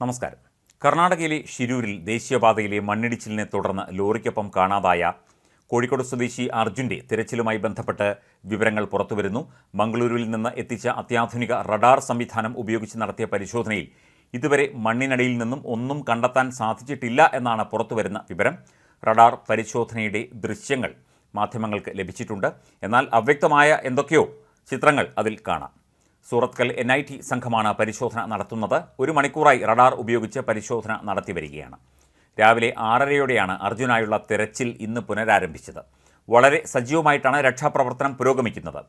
നമസ്കാരം. കർണാടകയിലെ ഷിരൂരിൽ ദേശീയപാതയിലെ മണ്ണിടിച്ചിലിനെ തുടർന്ന് ലോറിക്കൊപ്പം കാണാതായ കോഴിക്കോട് സ്വദേശി അർജുന്റെ തിരച്ചിലുമായി ബന്ധപ്പെട്ട് വിവരങ്ങൾ പുറത്തുവരുന്നു. മംഗളൂരുവിൽ നിന്ന് എത്തിച്ച അത്യാധുനിക റഡാർ സംവിധാനം ഉപയോഗിച്ച് നടത്തിയ പരിശോധനയിൽ ഇതുവരെ മണ്ണിനടിയിൽ നിന്നും ഒന്നും കണ്ടെത്താൻ സാധിച്ചിട്ടില്ല എന്നാണ് പുറത്തുവരുന്ന വിവരം. റഡാർ പരിശോധനയുടെ ദൃശ്യങ്ങൾ മാധ്യമങ്ങൾക്ക് ലഭിച്ചിട്ടുണ്ട്. എന്നാൽ അവ്യക്തമായ എന്തൊക്കെയോ ചിത്രങ്ങൾ അതിൽ കാണാം. സൂറത്കൽ എൻ ഐ ടി സംഘമാണ് പരിശോധന നടത്തുന്നത്. ഒരു മണിക്കൂറായി റഡാർ ഉപയോഗിച്ച് പരിശോധന നടത്തി വരികയാണ്. രാവിലെ ആറരയോടെയാണ് അർജുനായുള്ള തെരച്ചിൽ ഇന്ന് പുനരാരംഭിച്ചത്. വളരെ സജീവമായിട്ടാണ് രക്ഷാപ്രവർത്തനം പുരോഗമിക്കുന്നത്.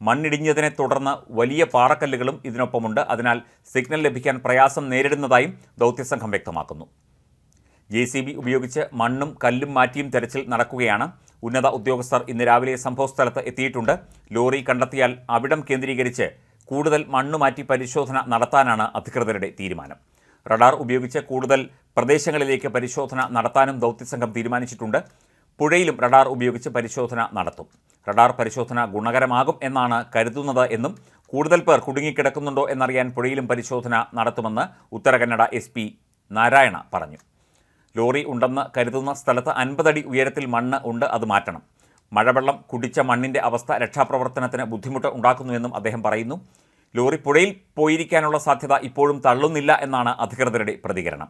മണ്ണിടിഞ്ഞതിനെ തുടർന്ന് വലിയ പാറക്കല്ലുകളും ഇതിനൊപ്പമുണ്ട്. അതിനാൽ സിഗ്നൽ ലഭിക്കാൻ പ്രയാസം നേരിടുന്നതായും ദൗത്യസംഘം വ്യക്തമാക്കുന്നു. ജെ സി ബി ഉപയോഗിച്ച് മണ്ണും കല്ലും മാറ്റിയും തെരച്ചിൽ നടക്കുകയാണ്. ഉന്നത ഉദ്യോഗസ്ഥർ ഇന്ന് രാവിലെ സംഭവസ്ഥലത്ത് എത്തിയിട്ടുണ്ട്. ലോറി കണ്ടെത്തിയാൽ അവിടം കേന്ദ്രീകരിച്ച് കൂടുതൽ മണ്ണ് മാറ്റി പരിശോധന നടത്താനാണ് അധികൃതരുടെ തീരുമാനം. റഡാർ ഉപയോഗിച്ച് കൂടുതൽ പ്രദേശങ്ങളിലേക്ക് പരിശോധന നടത്താനും ദൗത്യസംഘം തീരുമാനിച്ചിട്ടുണ്ട്. പുഴയിലും റഡാർ ഉപയോഗിച്ച് പരിശോധന നടത്തും. റഡാർ പരിശോധന ഗുണകരമാകും എന്നാണ് കരുതുന്നത് എന്നും കൂടുതൽ പേർ കുടുങ്ങിക്കിടക്കുന്നുണ്ടോ എന്നറിയാൻ പുഴയിലും പരിശോധന നടത്തുമെന്ന് ഉത്തരകന്നഡ എസ് പി നാരായണ പറഞ്ഞു. ലോറി ഉണ്ടെന്ന് കരുതുന്ന സ്ഥലത്ത് അൻപതടി ഉയരത്തിൽ മണ്ണ് ഉണ്ട് അത് മാറ്റണം. മഴവെള്ളം കുടിച്ച മണ്ണിന്റെ അവസ്ഥ രക്ഷാപ്രവർത്തനത്തിന് ബുദ്ധിമുട്ട് ഉണ്ടാക്കുന്നുവെന്നും അദ്ദേഹം പറയുന്നു. ലോറി പുഴയിൽ പോയിരിക്കാനുള്ള സാധ്യത ഇപ്പോഴും തള്ളുന്നില്ല എന്നാണ് അധികൃതരുടെ പ്രതികരണം.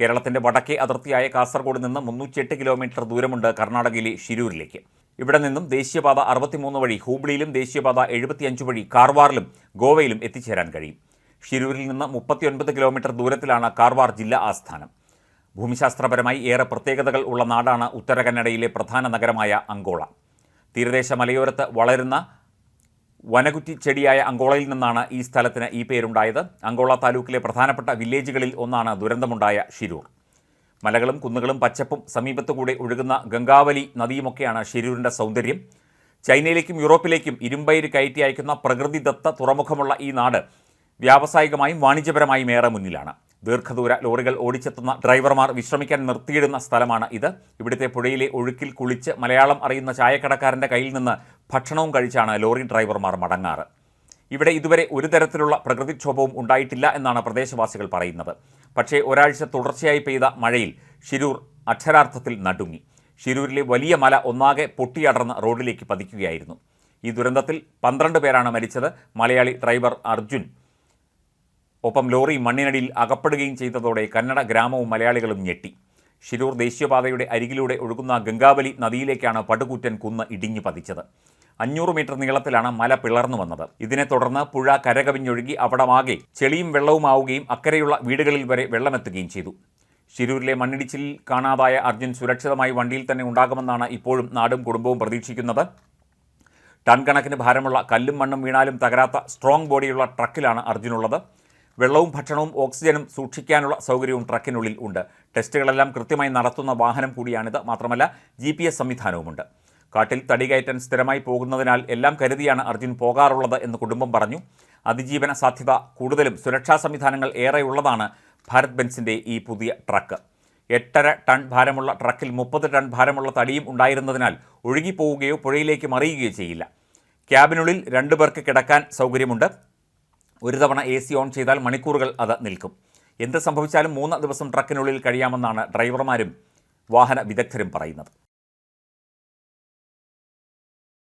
കേരളത്തിന്റെ വടക്കേ അതിർത്തിയായ കാസർഗോഡ് നിന്ന് മുന്നൂറ്റിയെട്ട് കിലോമീറ്റർ ദൂരമുണ്ട് കർണാടകയിലെ ഷിരൂരിലേക്ക്. ഇവിടെ നിന്നും ദേശീയപാത അറുപത്തിമൂന്ന് വഴി ഹൂബ്ലിയിലും ദേശീയപാത എഴുപത്തിയഞ്ച് വഴി കാർവാറിലും ഗോവയിലും എത്തിച്ചേരാൻ കഴിയും. ഷിരൂരിൽ നിന്ന് മുപ്പത്തിയൊൻപത് കിലോമീറ്റർ ദൂരത്തിലാണ് കാർവാർ ജില്ലാ ആസ്ഥാനം. ഭൂമിശാസ്ത്രപരമായി ഏറെ പ്രത്യേകതകൾ ഉള്ള നാടാണ് ഉത്തരകന്നഡയിലെ പ്രധാന നഗരമായ അങ്കോള. തീരദേശ മലയോരത്ത് വളരുന്ന വനകുറ്റി ചെടിയായ അങ്കോളയിൽ നിന്നാണ് ഈ സ്ഥലത്തിന് ഈ പേരുണ്ടായത്. അങ്കോള താലൂക്കിലെ പ്രധാനപ്പെട്ട വില്ലേജുകളിൽ ഒന്നാണ് ദുരന്തമുണ്ടായ ഷിരൂർ മലകളും കുന്നുകളും പച്ചപ്പും സമീപത്തുകൂടെ ഒഴുകുന്ന ഗംഗാവലി നദിയുമൊക്കെയാണ് ഷിരൂരിന്റെ സൗന്ദര്യം. ചൈനയിലേക്കും യൂറോപ്പിലേക്കും ഇരുമ്പയിര് കയറ്റി അയക്കുന്ന പ്രകൃതിദത്ത തുറമുഖമുള്ള ഈ നാട് വ്യാവസായികമായും വാണിജ്യപരമായും ഏറെ മുന്നിലാണ്. ദീർഘദൂര ലോറികൾ ഓടിച്ചെത്തുന്ന ഡ്രൈവർമാർ വിശ്രമിക്കാൻ നിർത്തിയിടുന്ന സ്ഥലമാണ് ഇത്. ഇവിടുത്തെ പുഴയിലെ ഒഴുക്കിൽ കുളിച്ച് മലയാളം അറിയുന്ന ചായക്കടക്കാരന്റെ കയ്യിൽ നിന്ന് ഭക്ഷണവും കഴിച്ചാണ് ലോറി ഡ്രൈവർമാർ മടങ്ങാറ്. ഇവിടെ ഇതുവരെ ഒരു തരത്തിലുള്ള പ്രകൃതിക്ഷോഭവും ഉണ്ടായിട്ടില്ല എന്നാണ് പ്രദേശവാസികൾ പറയുന്നത്. പക്ഷേ ഒരാഴ്ച തുടർച്ചയായി പെയ്ത മഴയിൽ ഷിരൂർ അക്ഷരാർത്ഥത്തിൽ നടുങ്ങി. ഷിരൂരിലെ വലിയ മല ഒന്നാകെ പൊട്ടിയടർന്ന് റോഡിലേക്ക് പതിക്കുകയായിരുന്നു. ഈ ദുരന്തത്തിൽ പന്ത്രണ്ട് പേരാണ് മരിച്ചത്. മലയാളി ഡ്രൈവർ അർജുൻ ഒപ്പം ലോറി മണ്ണിനടിയിൽ അകപ്പെടുകയും ചെയ്തതോടെ കന്നഡ ഗ്രാമവും മലയാളികളും ഞെട്ടി. ശിരൂർ ദേശീയപാതയുടെ അരികിലൂടെ ഒഴുകുന്ന ഗംഗാവലി നദിയിലേക്കാണ് പടുകൂറ്റൻ കുന്ന് ഇടിഞ്ഞു പതിച്ചത്. അഞ്ഞൂറ് മീറ്റർ നീളത്തിലാണ് മല പിളർന്നു വന്നത്. ഇതിനെ തുടർന്ന് പുഴ കരകവിഞ്ഞൊഴുകി അവിടമാകെ ചെളിയും വെള്ളവുമാവുകയും അക്കരെയുള്ള വീടുകളിൽ വരെ വെള്ളമെത്തുകയും ചെയ്തു. ശിരൂരിലെ മണ്ണിടിച്ചിലിൽ കാണാതായ അർജുൻ സുരക്ഷിതമായി വണ്ടിയിൽ തന്നെ ഉണ്ടാകുമെന്നാണ് ഇപ്പോഴും നാടും കുടുംബവും പ്രതീക്ഷിക്കുന്നത്. ടൺ കണക്കിന് ഭാരമുള്ള കല്ലും മണ്ണും വീണാലും തകരാത്ത സ്ട്രോങ് ബോഡിയുള്ള ട്രക്കിലാണ് അർജുനുള്ളത് വെള്ളവും ഭക്ഷണവും ഓക്സിജനും സൂക്ഷിക്കാനുള്ള സൗകര്യവും ട്രക്കിനുള്ളിൽ ഉണ്ട്. ടെസ്റ്റുകളെല്ലാം കൃത്യമായി നടത്തുന്ന വാഹനം കൂടിയാണിത്. മാത്രമല്ല ജി പി എസ് സംവിധാനവുമുണ്ട്. കാട്ടിൽ തടികയറ്റാൻ സ്ഥിരമായി പോകുന്നതിനാൽ എല്ലാം കരുതിയാണ് അർജുൻ പോകാറുള്ളത് എന്ന് കുടുംബം പറഞ്ഞു. അതിജീവന സാധ്യത കൂടുതലും സുരക്ഷാ സംവിധാനങ്ങൾ ഏറെയുള്ളതാണ് ഭാരത് ബെൻസിന്റെ ഈ പുതിയ ട്രക്ക്. എട്ടര ടൺ ഭാരമുള്ള ട്രക്കിൽ മുപ്പത് ടൺ ഭാരമുള്ള തടിയും ഉണ്ടായിരുന്നതിനാൽ ഒഴുകിപ്പോവുകയോ പുഴയിലേക്ക് മറിയുകയോ ചെയ്യില്ല. ക്യാബിനുള്ളിൽ രണ്ടു പേർക്ക് കിടക്കാൻ സൗകര്യമുണ്ട്. ഒരു തവണ എ സി ഓൺ ചെയ്താൽ മണിക്കൂറുകൾ അത് നിൽക്കും. എന്ത് സംഭവിച്ചാലും മൂന്ന് ദിവസം ട്രക്കിനുള്ളിൽ കഴിയാമെന്നാണ് ഡ്രൈവർമാരും വാഹന വിദഗ്ധരും പറയുന്നത്.